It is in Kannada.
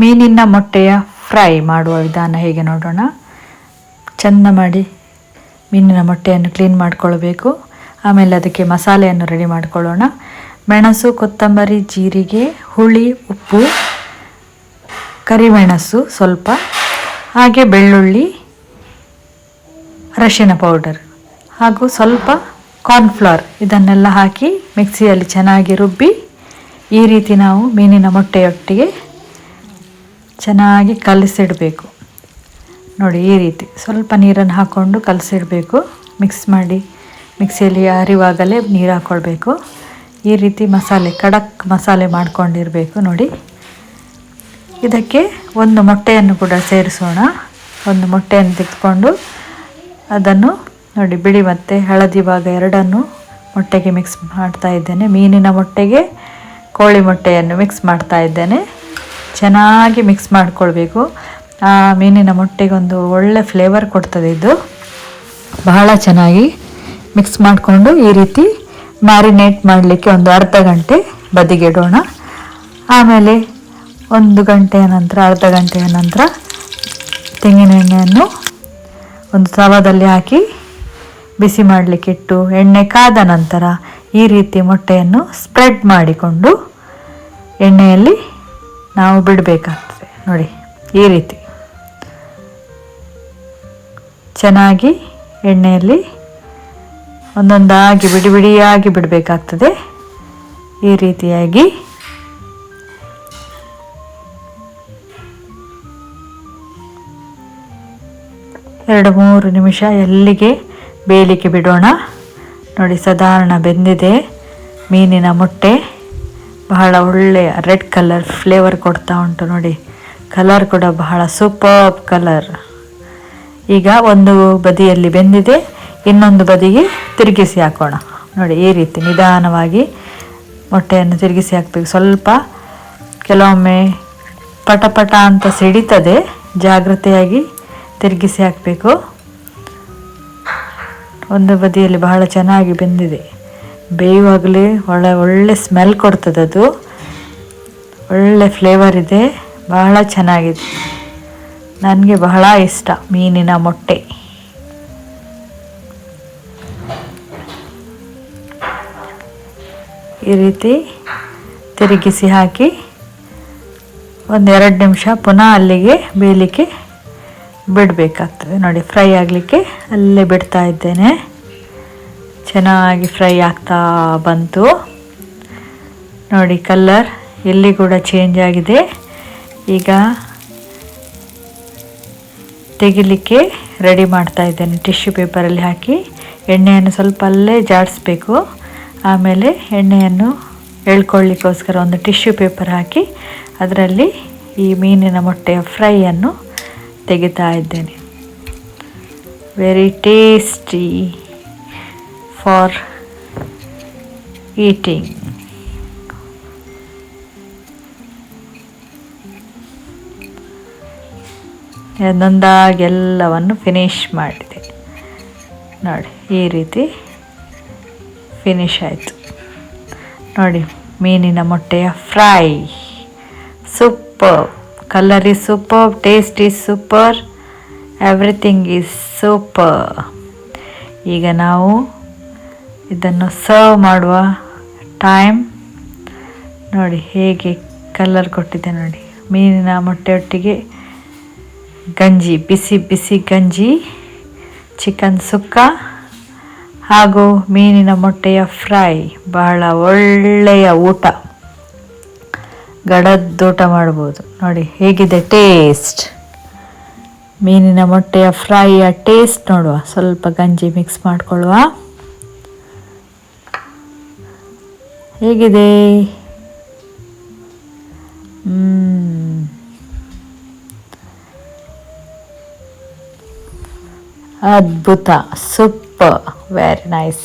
ಮೀನಿನ ಮೊಟ್ಟೆಯ ಫ್ರೈ ಮಾಡುವ ವಿಧಾನ ಹೇಗೆ ನೋಡೋಣ? ಚೆಂದ ಮಾಡಿ ಮೀನಿನ ಮೊಟ್ಟೆಯನ್ನು ಕ್ಲೀನ್ ಮಾಡಿಕೊಳ್ಬೇಕು. ಆಮೇಲೆ ಅದಕ್ಕೆ ಮಸಾಲೆಯನ್ನು ರೆಡಿ ಮಾಡಿಕೊಳ್ಳೋಣ. ಮೆಣಸು, ಕೊತ್ತಂಬರಿ, ಜೀರಿಗೆ, ಹುಳಿ, ಉಪ್ಪು, ಕರಿಮೆಣಸು ಸ್ವಲ್ಪ, ಹಾಗೆ ಬೆಳ್ಳುಳ್ಳಿ, ಅರಶಿನ ಪೌಡರ್ ಹಾಗೂ ಸ್ವಲ್ಪ ಕಾರ್ನ್ಫ್ಲವರ್ ಇದನ್ನೆಲ್ಲ ಹಾಕಿ ಮಿಕ್ಸಿಯಲ್ಲಿ ಚೆನ್ನಾಗಿ ರುಬ್ಬಿ ಈ ರೀತಿ ನಾವು ಮೀನಿನ ಮೊಟ್ಟೆಯೊಟ್ಟಿಗೆ ಚೆನ್ನಾಗಿ ಕಲಸಿಡಬೇಕು. ನೋಡಿ, ಈ ರೀತಿ. ಸ್ವಲ್ಪ ನೀರನ್ನು ಹಾಕ್ಕೊಂಡು ಕಲಸಿಡಬೇಕು. ಮಿಕ್ಸ್ ಮಾಡಿ. ಮಿಕ್ಸಿಯಲ್ಲಿ ಅರಿವಾಗಲೇ ನೀರು ಹಾಕ್ಕೊಳ್ಬೇಕು ಈ ರೀತಿ ಮಸಾಲೆ, ಖಡಕ್ ಮಸಾಲೆ ಮಾಡ್ಕೊಂಡಿರಬೇಕು. ನೋಡಿ. ಇದಕ್ಕೆ ಒಂದು ಮೊಟ್ಟೆಯನ್ನು ಕೂಡ ಸೇರಿಸೋಣ. ಒಂದು ಮೊಟ್ಟೆಯನ್ನು ತೆಗೆದುಕೊಂಡು ಅದನ್ನು ನೋಡಿ, ಬಿಳಿ ಮತ್ತು ಹಳದಿ ಭಾಗ ಎರಡನ್ನು ಮೊಟ್ಟೆಗೆ ಮಿಕ್ಸ್ ಮಾಡ್ತಾ ಇದ್ದೇನೆ. ಮೀನಿನ ಮೊಟ್ಟೆಗೆ ಕೋಳಿ ಮೊಟ್ಟೆಯನ್ನು ಮಿಕ್ಸ್ ಮಾಡ್ತಾ ಇದ್ದೇನೆ. ಚೆನ್ನಾಗಿ ಮಿಕ್ಸ್ ಮಾಡಿಕೊಳ್ಬೇಕು. ಆ, ಮೀನಿನ ಮೊಟ್ಟೆಗೆ ಒಂದು ಒಳ್ಳೆ ಫ್ಲೇವರ್ ಕೊಡ್ತದೆ ಇದು. ಬಹಳ ಚೆನ್ನಾಗಿ ಮಿಕ್ಸ್ ಮಾಡಿಕೊಂಡು ಈ ರೀತಿ ಮ್ಯಾರಿನೇಟ್ ಮಾಡಲಿಕ್ಕೆ ಒಂದು ಅರ್ಧ ಗಂಟೆ ಬದಿಗಿಡೋಣ. ಆಮೇಲೆ ಒಂದು ಗಂಟೆಯ ನಂತರ, ಅರ್ಧ ಗಂಟೆಯ ನಂತರ ತೆಂಗಿನ ಎಣ್ಣೆಯನ್ನು ಒಂದು ತವದಲ್ಲಿ ಹಾಕಿ ಬಿಸಿ ಮಾಡಲಿಕ್ಕೆ ಇಟ್ಟು ಎಣ್ಣೆ ಕಾದ ನಂತರ ಈ ರೀತಿ ಮೊಟ್ಟೆಯನ್ನು ಸ್ಪ್ರೆಡ್ ಮಾಡಿಕೊಂಡು ಎಣ್ಣೆಯಲ್ಲಿ ನಾವು ಬಿಡಬೇಕಾಗ್ತದೆ. ನೋಡಿ, ಈ ರೀತಿ. ಚೆನ್ನಾಗಿ ಎಣ್ಣೆಯಲ್ಲಿ ಒಂದೊಂದಾಗಿ ಬಿಡಿ ಬಿಡಿಯಾಗಿ ಬಿಡಬೇಕಾಗ್ತದೆ. ಈ ರೀತಿಯಾಗಿ. ಎರಡು ಮೂರು ನಿಮಿಷ ಎಲ್ಲಿಗೆ ಬೇಯಲಿಕ್ಕೆ ಬಿಡೋಣ. ನೋಡಿ, ಸಾಧಾರಣ ಬೆಂದಿದೆ ಮೀನಿನ ಮೊಟ್ಟೆ. ಬಹಳ ಒಳ್ಳೆಯ ರೆಡ್ ಕಲರ್ ಫ್ಲೇವರ್ ಕೊಡ್ತಾ ಉಂಟು ನೋಡಿ. ಕಲರ್ ಕೂಡ ಬಹಳ ಸೂಪರ್ ಕಲರ್ ಈಗ ಒಂದು ಬದಿಯಲ್ಲಿ ಬೆಂದಿದೆ, ಇನ್ನೊಂದು ಬದಿಗೆ ತಿರುಗಿಸಿ ಹಾಕೋಣ. ನೋಡಿ, ಈ ರೀತಿ ನಿಧಾನವಾಗಿ ಮೊಟ್ಟೆಯನ್ನು ತಿರುಗಿಸಿ ಹಾಕಬೇಕು. ಸ್ವಲ್ಪ ಕೆಲವೊಮ್ಮೆ ಪಟ ಪಟ ಅಂತ ಸಿಡಿತದೆ, ಜಾಗ್ರತೆಯಾಗಿ ತಿರುಗಿಸಿ ಹಾಕಬೇಕು. ಒಂದು ಬದಿಯಲ್ಲಿ ಬಹಳ ಚೆನ್ನಾಗಿ ಬೆಂದಿದೆ. ಬೇಯುವಾಗಲೇ ಒಳ್ಳೆ ಒಳ್ಳೆ ಸ್ಮೆಲ್ ಕೊಡ್ತದೆ ಅದು. ಒಳ್ಳೆ ಫ್ಲೇವರ್ ಇದೆ. ಬಹಳ ಚೆನ್ನಾಗಿದೆ. ನನಗೆ ಬಹಳ ಇಷ್ಟ ಮೀನಿನ ಮೊಟ್ಟೆ. ಈ ರೀತಿ ತಿರುಗಿಸಿ ಹಾಕಿ ಒಂದೆರಡು ನಿಮಿಷ ಪುನಃ ಅಲ್ಲಿಗೆ ಬೇಯಲಿಕ್ಕೆ ಬಿಡಬೇಕಾಗ್ತದೆ. ನೋಡಿ ಫ್ರೈ ಆಗಲಿಕ್ಕೆ ಅಲ್ಲೇ ಬಿಡ್ತಾ ಇದ್ದೇನೆ. ಚೆನ್ನಾಗಿ ಫ್ರೈ ಆಗ್ತಾ ಬಂತು. ನೋಡಿ ಕಲ್ಲರ್ ಎಲ್ಲಿ ಕೂಡ ಚೇಂಜ್ ಆಗಿದೆ. ಈಗ ತೆಗಿಲಿಕ್ಕೆ ರೆಡಿ ಮಾಡ್ತಾ ಇದ್ದೇನೆ. ಟಿಶ್ಯೂ ಪೇಪರಲ್ಲಿ ಹಾಕಿ ಎಣ್ಣೆಯನ್ನು ಸ್ವಲ್ಪ ಅಲ್ಲೇ ಜಾಡಿಸ್ಬೇಕು. ಆಮೇಲೆ ಎಣ್ಣೆಯನ್ನು ಎಳ್ಕೊಳ್ಳಿಕ್ಕೋಸ್ಕರ ಒಂದು ಟಿಶ್ಯೂ ಪೇಪರ್ ಹಾಕಿ ಅದರಲ್ಲಿ ಈ ಮೀನಿನ ಮೊಟ್ಟೆಯ ಫ್ರೈಯನ್ನು ತೆಗಿತಾ ಇದ್ದೇನೆ. Very tasty for eating. ಎಲ್ಲವನ್ನು ಫಿನಿಶ್ ಮಾಡಿದೆ. ನೋಡಿ, ಈ ರೀತಿ ಫಿನಿಶ್ ಆಯಿತು. ನೋಡಿ, ಮೀನಿನ ಮೊಟ್ಟೆಯ fry. Super colour is super taste is super everything is super ಈಗ ನಾವು ಇದನ್ನು ಸರ್ವ್ ಮಾಡುವ ಟೈಮ್ ನೋಡಿ ಹೇಗೆ ಕಲರ್ ಕೊಟ್ಟಿದೆ ನೋಡಿ. ಮೀನಿನ ಮೊಟ್ಟೆಯೊಟ್ಟಿಗೆ ಗಂಜಿ, ಬಿಸಿ ಬಿಸಿ ಗಂಜಿ ಚಿಕನ್ ಸುಕ್ಕ ಹಾಗೂ ಮೀನಿನ ಮೊಟ್ಟೆಯ ಫ್ರೈ ಬಹಳ ಒಳ್ಳೆಯ ಊಟ. ಗಡದ್ದೂಟ ಮಾಡ್ಬೋದು. ನೋಡಿ ಹೇಗಿದೆ ಟೇಸ್ಟ್ ಮೀನಿನ ಮೊಟ್ಟೆಯ ಫ್ರೈಯ ಟೇಸ್ಟ್ ನೋಡುವ. ಸ್ವಲ್ಪ ಗಂಜಿ ಮಿಕ್ಸ್ ಮಾಡ್ಕೊಳ್ಳುವ. ಹೇಗಿದೆ? ಅದ್ಭುತ ಸೂಪರ್ ವೆರಿ ನೈಸ್